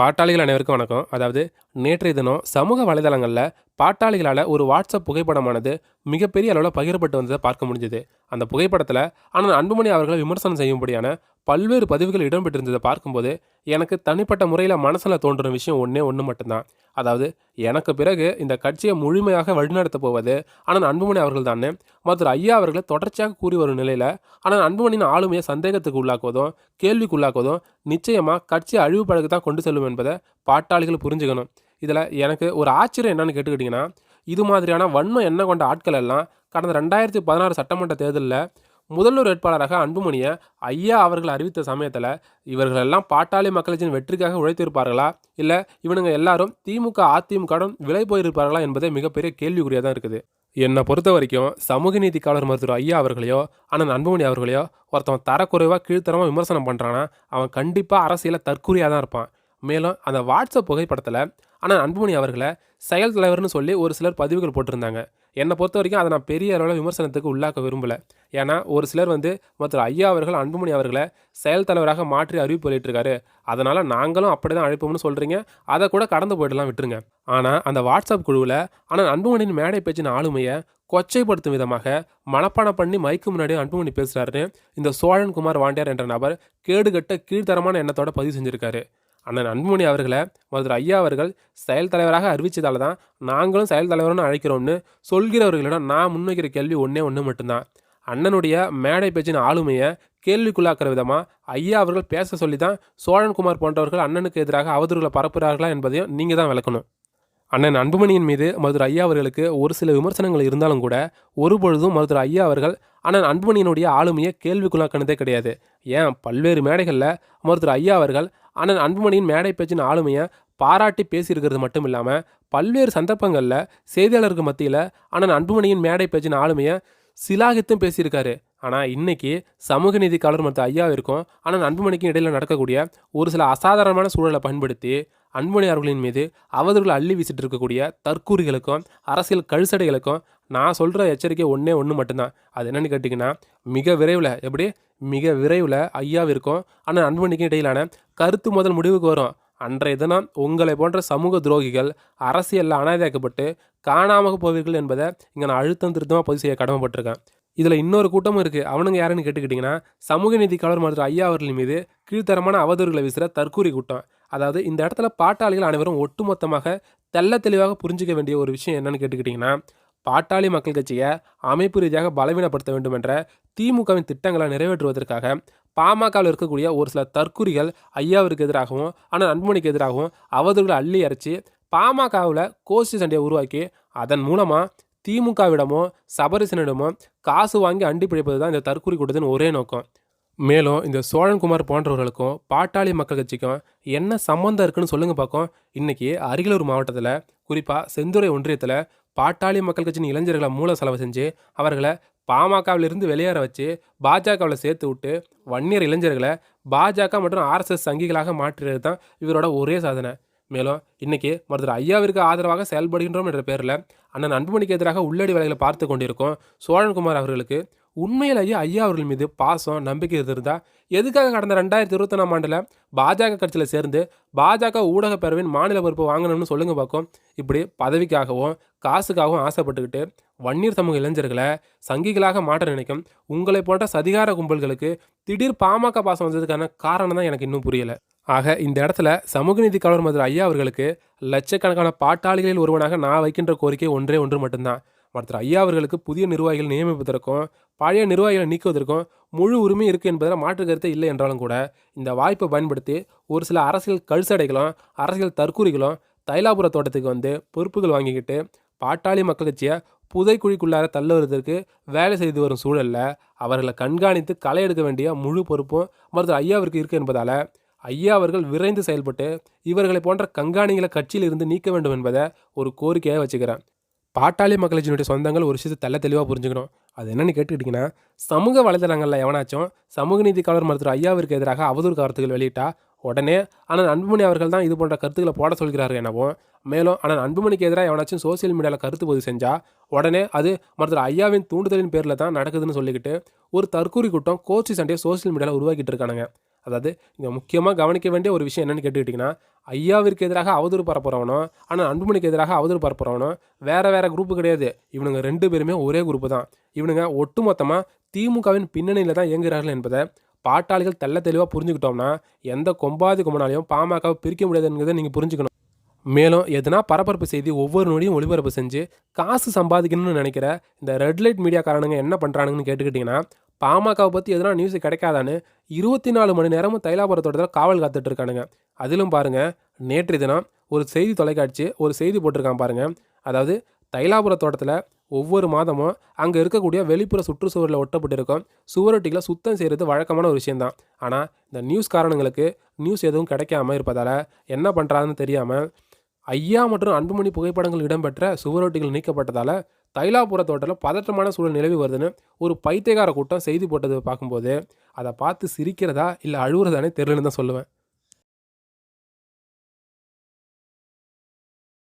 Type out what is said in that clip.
பாட்டாளிகள் அனைவருக்கும் வணக்கம். அதாவது நேற்றைய தினம் சமூக வலைதளங்களில் பாட்டாளிகளால் ஒரு வாட்ஸ்அப் புகைப்படமானது மிகப்பெரிய அளவில் பகிரப்பட்டு வந்ததை பார்க்க முடிஞ்சது. அந்த புகைப்படத்தில் ஆனால் அன்புமணி அவர்களை விமர்சனம் செய்யும்படியான பல்வேறு பதிவுகள் இடம்பெற்றிருந்ததை பார்க்கும்போது எனக்கு தனிப்பட்ட முறையில் மனசில் தோன்றுற விஷயம் ஒன்றே ஒன்று மட்டும்தான். அதாவது எனக்கு பிறகு இந்த கட்சியை முழுமையாக வழிநடத்த போவது ஆனால் அன்புமணி அவர்கள் தான். மற்ற ஐயா அவர்களை தொடர்ச்சியாக கூறி வரும் நிலையில் ஆனால் அன்புமணியின் ஆளுமையை சந்தேகத்துக்கு உள்ளாக்குவதும் கேள்விக்கு உள்ளாக்குவதும் நிச்சயமாக கட்சி அழிவு பழகு தான் கொண்டு செல்லும் என்பதை பாட்டாளிகள் புரிஞ்சுக்கணும். இதில் எனக்கு ஒரு ஆச்சரியம் என்னன்னு கேட்டுக்கிட்டிங்கன்னா இது மாதிரியான வன்மம் என்ன கொண்ட ஆட்கள் எல்லாம் கடந்த ரெண்டாயிரத்தி பதினாறு சட்டமன்ற தேர்தலில் முதல்வர் வேட்பாளராக அன்புமணியை ஐயா அவர்கள் அறிவித்த சமயத்தில் இவர்கள் எல்லாம் பாட்டாளி மக்களின் வெற்றிக்காக உழைத்திருப்பார்களா? இல்லை இவனுங்க எல்லாரும் திமுக அதிமுகவுடன் விலை போயிருப்பார்களா என்பதே மிகப்பெரிய கேள்விக்குறியாக தான் இருக்குது. என்னை பொறுத்த வரைக்கும் சமூக நீதிக்காளர் மருத்துவர் ஐயா அவர்களையோ அண்ணன் அன்புமணி அவர்களையோ ஒருத்தவன் தரக்குறைவாக கீழ்த்தரமாக விமர்சனம் பண்ணுறான்னா அவன் கண்டிப்பாக அரசியலில் தற்கூரியாக தான் இருப்பான். மேலும் அந்த வாட்ஸ்அப் புகைப்படத்தில் ஆனால் அன்புமணி அவர்களை செயல் தலைவர்னு சொல்லி ஒரு சிலர் பதிவுகள் போட்டிருந்தாங்க. என்னை பொறுத்த வரைக்கும் அதை நான் பெரிய அளவில் விமர்சனத்துக்கு உள்ளாக்க விரும்பலை. ஏன்னா ஒரு சிலர் வந்து மற்ற ஐயா அவர்கள் அன்புமணி அவர்களை செயல் தலைவராக மாற்றி அறிவிப்பு வெளியிட்டிருக்காரு. அதனால் நாங்களும் அப்படி தான் அழைப்போம்னு சொல்கிறீங்க அதை கூட கடந்து போயிடலாம் விட்டுருங்க. ஆனால் அந்த வாட்ஸ்அப் குழுவில் ஆனால் அன்புமணியின் மேடை பேச்சின் ஆளுமையை கொச்சைப்படுத்தும் விதமாக மனப்பாடம் பண்ணி மைக்கு முன்னாடி அன்புமணி பேசுகிறாருன்னு இந்த சோழன் குமார் வாண்டியார் என்ற நபர் கேடுகட்ட கீழ்த்தரமான எண்ணத்தோட பதிவு செஞ்சுருக்காரு. அண்ணன் அன்புமணி அவர்களை மருத்துவர் ஐயா அவர்கள் செயல் தலைவராக அறிவித்ததால தான் நாங்களும் செயல் தலைவர்னு அழைக்கிறோம்னு சொல்கிறவர்களிடம் நான் முன்வைக்கிற கேள்வி ஒன்றே ஒன்று மட்டும்தான். அண்ணனுடைய மேடை பேச்சின் ஆளுமையை கேள்விக்குள்ளாக்குற விதமாக ஐயா அவர்கள் பேச சொல்லி தான் சோழன்குமார் போன்றவர்கள் அண்ணனுக்கு எதிராக அவதூறுகளை பரப்புகிறார்களா என்பதையும் நீங்கள் தான் விளக்கணும். அண்ணன் அன்புமணியின் மீது மருத்துவர் ஐயா அவர்களுக்கு ஒரு சில விமர்சனங்கள் இருந்தாலும் கூட ஒருபொழுதும் மருத்துவர் ஐயா அவர்கள் அண்ணன் அன்புமணியினுடைய ஆளுமையை கேள்விக்குள்ளாக்கினதே கிடையாது. ஏன்? பல்வேறு மேடைகளில் மருத்துவர் ஐயா அவர்கள் ஆனால் அன்புமணியின் மேடை பேச்சின் ஆளுமையை பாராட்டி பேசியிருக்கிறது மட்டும் இல்லாமல் பல்வேறு சந்தர்ப்பங்களில் செய்தியாளருக்கு மத்தியில் ஆனால் அன்புமணியின் மேடை பேச்சின் ஆளுமையை சிலாகித்தும் பேசியிருக்காரு. ஆனால் இன்னைக்கு சமூக நீதிக்காளர் மற்ற ஐயாவிற்கும் ஆனால் அன்புமணிக்கும் இடையில் நடக்கக்கூடிய ஒரு சில அசாதாரணமான சூழலை பயன்படுத்தி அன்புமணி அவர்களின் மீது அவதூறுகளை அள்ளி வீசிட்டு இருக்கக்கூடிய தற்கூறிகளுக்கும் அரசியல் கழுசடைகளுக்கும் நான் சொல்கிற எச்சரிக்கை ஒன்றே ஒன்று மட்டும்தான். அது என்னன்னு கேட்டிங்கன்னா மிக விரைவில் எப்படி? மிக விரைவில் ஐயாவிற்கும் ஆனால் அன்புமணிக்கும் இடையிலான கருத்து முதல் முடிவுக்கு வரும். அன்றைய தினம் உங்களை போன்ற சமூக துரோகிகள் அரசியலில் அனாதையாக்கப்பட்டு காணாமல் போவீர்கள் என்பதை இங்கே நான் அழுத்தம் திருத்தமாக பதிவு செய்ய கடமைப்பட்டிருக்கேன். இதில் இன்னொரு கூட்டமும் இருக்குது அவனுங்க யாருன்னு கேட்டுக்கிட்டிங்கன்னா சமூக நீதிக்காளர் மருத்துவர் ஐயா அவர்கள் மீது கீழ்த்தரமான அவதூறுகளை வீசுகிற தற்கூரி கூட்டம். அதாவது இந்த இடத்துல பாட்டாளிகள் அனைவரும் ஒட்டுமொத்தமாக தெள்ள தெளிவாக புரிஞ்சிக்க வேண்டிய ஒரு விஷயம் என்னன்னு கேட்டுக்கிட்டிங்கன்னா பாட்டாளி மக்கள் கட்சியை அமைப்பு ரீதியாக பலவீனப்படுத்த வேண்டும் என்ற திமுகவின் திட்டங்களை நிறைவேற்றுவதற்காக பாமகவில் இருக்கக்கூடிய ஒரு சில தற்குறிகள் ஐயாவிற்கு எதிராகவும் ஆனால் அன்புமணிக்கு எதிராகவும் அவதூறுகளை அள்ளி அரைச்சி பாமகவில் கோஷ்டி சண்டையை உருவாக்கி அதன் மூலமாக திமுகவிடமோ சபரிசனிடமோ காசு வாங்கி அண்டி பிடிப்பது தான் இந்த தற்குறி கூட்டத்தின் ஒரே நோக்கம். மேலும் இந்த சோழன்குமார் போன்றவர்களுக்கும் பாட்டாளி மக்கள் கட்சிக்கும் என்ன சம்மந்தம் இருக்குன்னு சொல்லுங்கள் பார்க்கும். இன்னைக்கு அரியலூர் மாவட்டத்தில் குறிப்பாக செந்துறை ஒன்றியத்தில் பாட்டாளி மக்கள் கட்சியின் இளைஞர்களை மூல செலவு செஞ்சு அவர்களை பாமகவிலிருந்து வெளியேற வச்சு பாஜகவில் சேர்த்து விட்டு வன்னியர் இளைஞர்களை பாஜக மற்றும் ஆர்எஸ்எஸ் சங்கிகளாக மாற்றுறது தான் இவரோட ஒரே சாதனை. மேலும் இன்றைக்கி மருத்துவர் ஐயாவிற்கு ஆதரவாக செயல்படுகின்றோம் என்ற பேரில் அண்ணன் அன்புமணிக்கு எதிராக உள்ளடி வேலைகளை பார்த்து கொண்டிருக்கும் சோழன்குமார் அவர்களுக்கு உண்மையிலேயே ஐயா அவர்கள் மீது பாசம் நம்பிக்கை இருந்தால் எதுக்காக கடந்த ரெண்டாயிரத்தி இருபத்தொன்னாம் ஆண்டில் பாஜக கட்சியில் சேர்ந்து பாஜக ஊடக பேரவையின் மாநில பொறுப்பு வாங்கணும்னு சொல்லுங்க பார்க்கும் இப்படி பதவிக்காகவும் காசுக்காகவும் ஆசைப்பட்டுக்கிட்டு வன்னியர் சமூக இளைஞர்களை சங்கிகளாக மாற்ற நினைக்கும் உங்களை போன்ற சதிகார கும்பல்களுக்கு திடீர் பாமக பாசம் வந்ததுக்கான காரணம் தான் எனக்கு இன்னும் புரியலை. ஆக இந்த இடத்துல சமூக நீதி கலவர் மதுரை ஐயா அவர்களுக்கு லட்சக்கணக்கான பாட்டாளிகளில் ஒருவனாக நான் வைக்கின்ற கோரிக்கை ஒன்றே ஒன்று மட்டும்தான். மற்ற ஐயா அவர்களுக்கு புதிய நிர்வாகிகள் நியமிப்பதற்கும் பழைய நிர்வாகிகளை நீக்குவதற்கும் முழு உரிமை இருக்குது என்பதில் மாற்று கருத்தை இல்லை என்றாலும் கூட இந்த வாய்ப்பை பயன்படுத்தி ஒரு சில அரசியல் கழுசடைகளும் அரசியல் தற்கூறிகளும் தைலாபுர தோட்டத்துக்கு வந்து பொறுப்புகள் வாங்கிக்கிட்டு பாட்டாளி மக்கள் கட்சியை புதைக்குழிக்குள்ளார தள்ளுவதற்கு வேலை செய்து வரும் சூழலில் அவர்களை கண்காணித்து களை எடுக்க வேண்டிய முழு பொறுப்பும் மருத்துவர் ஐயாவிற்கு இருக்குது என்பதால் ஐயா அவர்கள் விரைந்து செயல்பட்டு இவர்களை போன்ற கண்காணிகளை கட்சியில் இருந்து நீக்க வேண்டும் என்பதை ஒரு கோரிக்கையாக வச்சுக்கிறேன். பாட்டாளி மக்களத்தினுடைய சொந்தங்கள் ஒரு விஷயத்தை தெல்ல தெளிவாக புரிஞ்சுக்கணும். அது என்னென்னு கேட்டுக்கிட்டிங்கன்னா சமூக வலைதளங்களில் எவனாச்சும் சமூக நீதிக்காளர் மருத்துவர் ஐயாவிற்கு எதிராக அவதூறு கருத்துக்கள் வெளியிட்டா உடனே ஆனால் அன்புமணி அவர்கள் தான் இது போன்ற கருத்துக்களை போட சொல்கிறார்கள் எனவும் மேலும் ஆனால் அன்புமணிக்கு எதிராக எவனாச்சும் சோசியல் மீடியாவில் கருத்து பதிவு செஞ்சால் உடனே அது மருத்துவர் ஐயாவின் தூண்டுதலின் பேரில் தான் நடக்குதுன்னு சொல்லிக்கிட்டு ஒரு தற்கூரி கூட்டம் கோச்சி சண்டையை சோசியல் மீடியாவில் உருவாக்கிட்டு இருக்கானுங்க. அதாவது இங்கே முக்கியமாக கவனிக்க வேண்டிய ஒரு விஷயம் என்னென்னு கேட்டுக்கிட்டிங்கன்னா ஐயாவிற்கு எதிராக அவதூறு பரப்புறவனோ ஆனால் அன்புமணிக்கு எதிராக அவதூறு பரப்புறவனோ வேறு வேறு குரூப்பு கிடையாது. இவனுங்க ரெண்டு பேருமே ஒரே குரூப்பு தான். இவனுங்க ஒட்டுமொத்தமாக திமுகவின் பின்னணியில் தான் இயங்குகிறார்கள் என்பதை பாட்டாளிகள் தெள்ள தெளிவாக புரிஞ்சுக்கிட்டோம்னா எந்த கொம்பாதி கொம்பனாலையும் பாமகவை பிரிக்க முடியாதுங்கிறத நீங்கள் புரிஞ்சுக்கணும். மேலும் எதனா பரபரப்பு செய்தி ஒவ்வொரு நொடியும் ஒளிபரப்பு செஞ்சு காசு சம்பாதிக்கணும்னு நினைக்கிற இந்த ரெட் லைட் மீடியாக்காரனுங்க என்ன பண்ணுறானுங்கன்னு கேட்டுக்கிட்டிங்கன்னா பாமகவை பற்றி எதனா நியூஸ் கிடைக்காதான்னு இருபத்தி நாலு மணி நேரமும் தைலாபுரத்தோட காவல் காத்துட்டு இருக்கானுங்க அதிலும் பாருங்கள் நேற்று தினம் ஒரு செய்தி தொலைக்காட்சி ஒரு செய்தி போட்டிருக்கான் பாருங்கள் அதாவது தைலாபுர தோட்டத்தில் ஒவ்வொரு மாதமும் அங்கே இருக்கக்கூடிய வெளிப்புற சுற்றுச்சுவரில் ஒட்டப்பட்டிருக்கும் சுவரொட்டிகளை சுத்தம் செய்கிறது வழக்கமான ஒரு விஷயந்தான் ஆனால் இந்த நியூஸ் காரணங்களுக்கு நியூஸ் எதுவும் கிடைக்காம இருப்பதால் என்ன பண்ணுறாங்கன்னு தெரியாமல் ஐயா மற்றும் அன்புமணி புகைப்படங்கள் இடம்பெற்ற சுவரொட்டிகள் நீக்கப்பட்டதால் தைலாபுர தோட்டத்தில் பதற்றமான சூழல் நிலவி வருதுன்னு ஒரு பைத்தியகார கூட்டம் செய்தி போட்டதை பார்க்கும்போது அதை பார்த்து சிரிக்கிறதா இல்லை அழுகுறதானே தெரியலன்னு தான் சொல்லுவேன்.